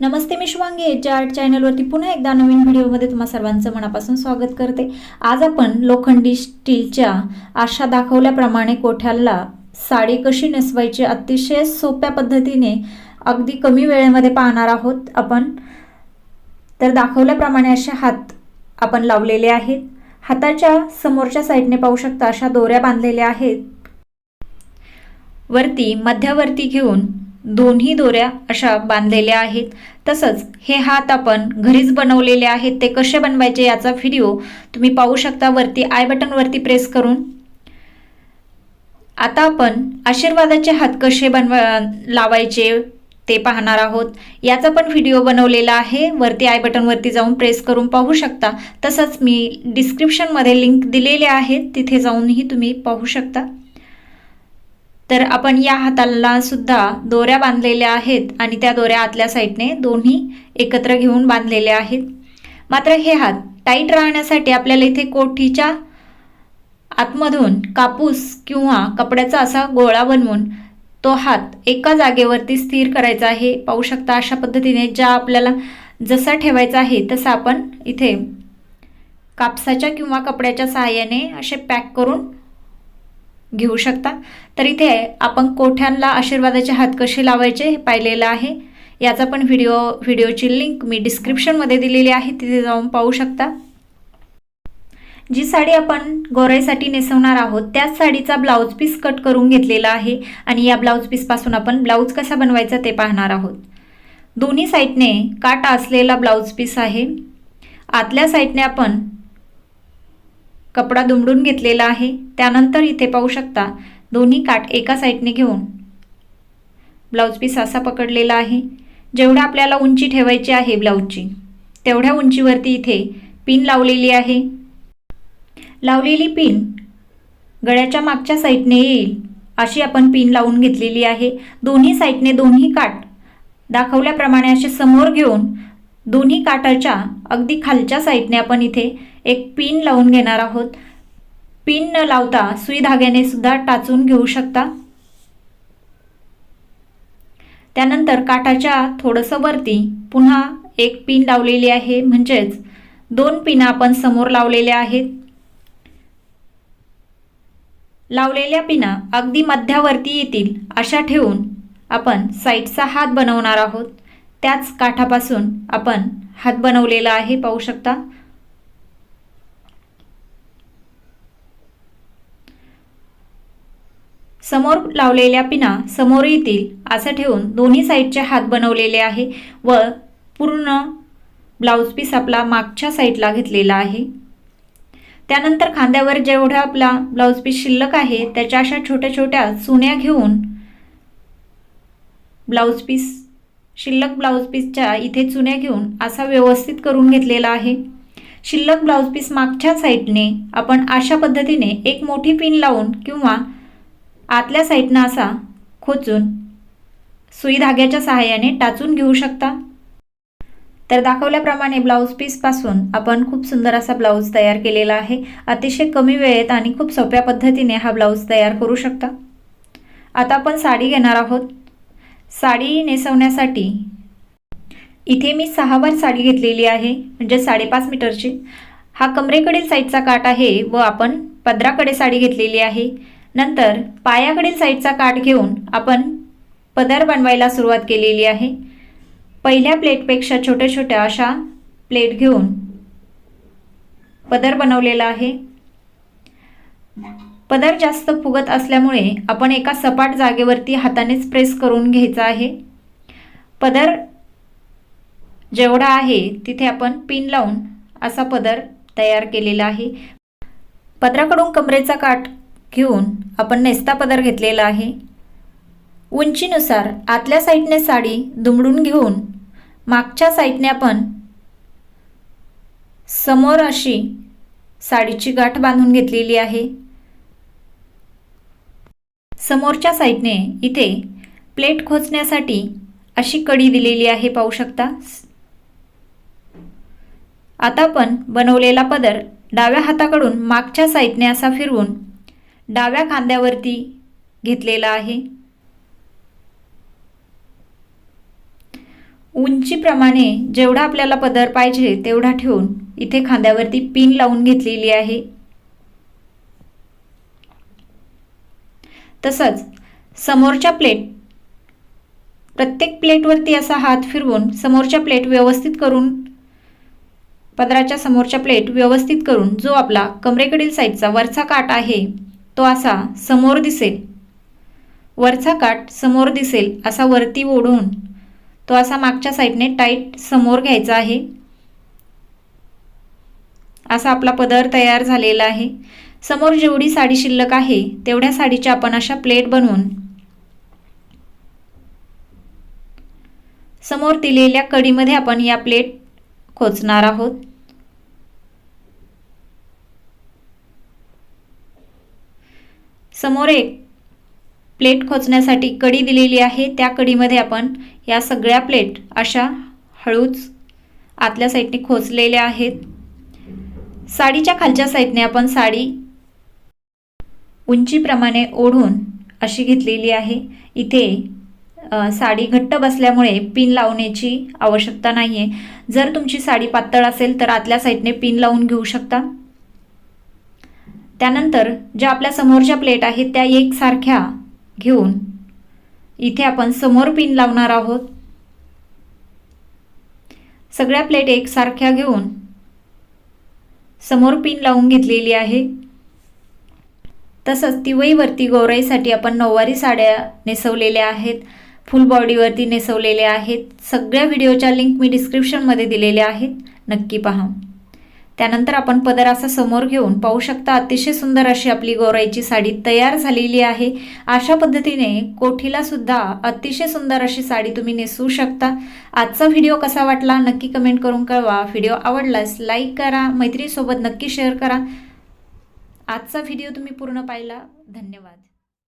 नमस्ते मी Shubhangi. H art चॅनलवरती पुन्हा एकदा नवीन व्हिडिओमध्ये तुम्हा सर्वांचं मनापासून स्वागत करते. आज आपण लोखंडी स्टीलच्या आशा दाखवल्याप्रमाणे कोठ्याला साडी कशी नेसवायची अतिशय सोप्या पद्धतीने अगदी कमी वेळेमध्ये पाहणार आहोत आपण. तर दाखवल्याप्रमाणे असे हात आपण लावलेले आहेत. हाताच्या समोरच्या साईडने पाहू शकता अशा दोऱ्या बांधलेल्या आहेत. वरती मध्यावरती घेऊन दोन्ही दोऱ्या अशा बांधलेल्या आहेत. तसंच हे हात आपण घरीच बनवलेले आहेत ते कसे बनवायचे याचा व्हिडिओ तुम्ही पाहू शकता. वरती आय बटनवरती प्रेस करून. आता आपण आशीर्वादाचे हात कसे बनवा लावायचे ते पाहणार आहोत. याचा पण व्हिडिओ बनवलेला आहे. वरती आय बटनवरती जाऊन प्रेस करून पाहू शकता. तसंच मी डिस्क्रिप्शनमध्ये लिंक दिलेले आहेत. तिथे जाऊनही तुम्ही पाहू शकता. तर आपण या हाताला सुद्धा दोऱ्या बांधलेल्या आहेत आणि त्या दोऱ्या आतल्या साईडने दोन्ही एकत्र घेऊन बांधलेले आहेत. मात्र हे हात टाईट राहण्यासाठी आपल्याला इथे कोठीच्या आतमधून कापूस किंवा कपड्याचा असा गोळा बनवून तो हात एका जागेवरती स्थिर करायचा आहे. पाहू शकता अशा पद्धतीने ज्या आपल्याला जसा ठेवायचा आहे तसा आपण इथे कापसाच्या किंवा कपड्याच्या सहाय्याने असे पॅक करून घेऊ शकता. तर इथे आपण कोठ्यांना आशीर्वादाचे हात कसे लावायचे हे पाहिलेलं आहे. याचा पण व्हिडिओ व्हिडिओची लिंक मी डिस्क्रिप्शनमध्ये दिलेली आहे तिथे जाऊन पाहू शकता. जी साडी आपण गोराईसाठी नेसवणार आहोत त्याच साडीचा ब्लाऊज पीस कट करून घेतलेला आहे आणि या ब्लाऊज पीसपासून आपण ब्लाऊज कसा बनवायचा ते पाहणार आहोत. दोन्ही साईडने काटा असलेला ब्लाऊज पीस आहे. आतल्या साईडने आपण कपडा दुमडून घेतलेला आहे. त्यानंतर इथे पाहू शकता दोन्ही काठ एका साईडने घेऊन. ब्लाऊज पीस असा पकडलेला आहे. जेवढ्या आपल्याला उंची ठेवायची आहे ब्लाऊजची तेवढ्या उंचीवरती इथे पिन लावलेली आहे. लावलेली पिन गळ्याच्या मागच्या साईडने येईल अशी आपण पिन लावून घेतलेली आहे. दोन्ही साईडने दोन्ही काठ दाखवल्याप्रमाणे असे समोर घेऊन दोन्ही काठाच्या अगदी खालच्या साईडने आपण इथे एक पिन लावून घेणार आहोत. पिन न लावता सुई धाग्याने सुद्धा टाचून घेऊ शकता. त्यानंतर काठाच्या थोडंसं वरती पुन्हा एक पिन लावलेली आहे. म्हणजेच दोन पिनं आपण समोर लावलेल्या आहेत. लावलेल्या पिना अगदी मध्यावरती येतील अशा ठेवून आपण साईडचा हात बनवणार आहोत. त्याच काठापासून आपण हात बनवलेला आहे पाहू शकता. समोर लावलेल्या पिना समोर येतील असं ठेवून दोन्ही साईडचे हात बनवलेले आहे व पूर्ण ब्लाऊज पीस आपला मागच्या साईडला घेतलेला आहे. त्यानंतर खांद्यावर जेवढा आपला ब्लाऊज पीस शिल्लक आहे त्याच्या अशा छोट्या छोट्या चुन्या घेऊन ब्लाऊज पीस शिल्लक ब्लाऊज पीसच्या इथे चुन्या घेऊन असा व्यवस्थित करून घेतलेला आहे. शिल्लक ब्लाऊज पीस मागच्या साईडने आपण अशा पद्धतीने एक मोठी पिन लावून किंवा आतल्या साईडनं असा खोचून सुई धाग्याच्या सहाय्याने टाचून घेऊ शकता? तर दाखवल्याप्रमाणे ब्लाऊज पीसपासून आपण खूप सुंदर असा ब्लाऊज तयार केलेला आहे. अतिशय कमी वेळेत आणि खूप सोप्या पद्धतीने हा ब्लाऊज तयार करू शकता. आता आपण साडी घेणार आहोत. साडी नेसवण्यासाठी इथे मी सहावार साडी घेतलेली आहे म्हणजे साडेपाच मीटरची. हा कमरेकडील साईडचा काठ आहे व आपण पदराकडे साडी घेतलेली आहे. नंतर पायाकडील साईडचा काठ घेऊन आपण पदर बनवायला सुरुवात केलेली आहे. पहिल्या प्लेटपेक्षा छोट्या छोट्या अशा प्लेट घेऊन पदर बनवलेला आहे. पदर जास्त फुगत असल्यामुळे आपण एका सपाट जागेवरती हातानेच प्रेस करून घ्यायचा आहे. पदर जेवढा आहे तिथे आपण पिन लावून असा पदर तयार केलेला आहे. पदराकडून कमरेचा काठ घेऊन आपण नेस्ता पदर घेतलेला आहे. उंचीनुसार आतल्या साईडने साडी दुमडून घेऊन मागच्या साईडने आपण समोर अशी साडीची गाठ बांधून घेतलेली आहे. समोरच्या साईडने इथे प्लेट खोचण्यासाठी अशी कडी दिलेली आहे पाहू शकता. आता आपण बनवलेला पदर डाव्या हाताकडून मागच्या साईडने असा फिरवून डाव्या खांद्यावरती घेतलेला आहे. उंचीप्रमाणे जेवढा आपल्याला पदर पाहिजे तेवढा ठेवून इथे खांद्यावरती पिन लावून घेतलेली आहे. तसंच समोरच्या प्लेट प्रत्येक प्लेटवरती असा हात फिरवून समोरच्या प्लेट व्यवस्थित करून पदराच्या समोरच्या प्लेट व्यवस्थित करून जो आपला कमरेकडील साईडचा वरचा काट आहे तो असा समोर दिसेल. वरचा काठ समोर दिसेल असा वरती ओढून. तो असा मागच्या साईडने टाईट समोर घ्यायचा आहे. असा आपला पदर तयार झालेला आहे. समोर जेवढी साडी शिल्लक आहे तेवढ्या साडीच्या आपण अशा प्लेट बनवून समोर दिलेल्या कडीमध्ये आपण या प्लेट खोचणार आहोत. समोर एक प्लेट खोचण्यासाठी कडी दिलेली आहे. त्या कडीमध्ये आपण या सगळ्या प्लेट अशा हळूच आतल्या साईडने खोचलेल्या आहेत. साडीच्या खालच्या साईडने आपण साडी उंचीप्रमाणे ओढून अशी घेतलेली आहे. इथे साडी घट्ट बसल्यामुळे पिन लावण्याची आवश्यकता नाही आहे जर तुमची साडी पातळ असेल तर आतल्या साईडने पिन लावून घेऊ शकता. त्यानंतर ज्या आपल्या समोरच्या प्लेट आहेत त्या एकसारख्या घेऊन इथे आपण समोर पिन लावणार आहोत. सगळ्या प्लेट एकसारख्या घेऊन समोर पिन लावून घेतलेली आहे. तसंच तिवईवरती गौराईसाठी आपण नऊवारी साड्या नेसवलेल्या आहेत फुल बॉडीवरती नेसवलेल्या आहेत. सगळ्या व्हिडिओच्या लिंक मी डिस्क्रिप्शनमध्ये दिलेल्या आहेत. नक्की पहा. त्यानंतर आपण पदर असा समोर घेऊन पाहू शकता अतिशय सुंदर अशी आपली गौराईची साडी तयार झालेली आहे. अशा पद्धतीने कोठीला सुद्धा अतिशय सुंदर अशी साडी तुम्ही नेसवू शकता. आजचा व्हिडिओ कसा वाटला नक्की कमेंट करून कळवा. व्हिडिओ आवडलास लाईक करा मैत्रीसोबत नक्की शेअर करा. आजचा व्हिडिओ तुम्ही पूर्ण पाहिला. धन्यवाद.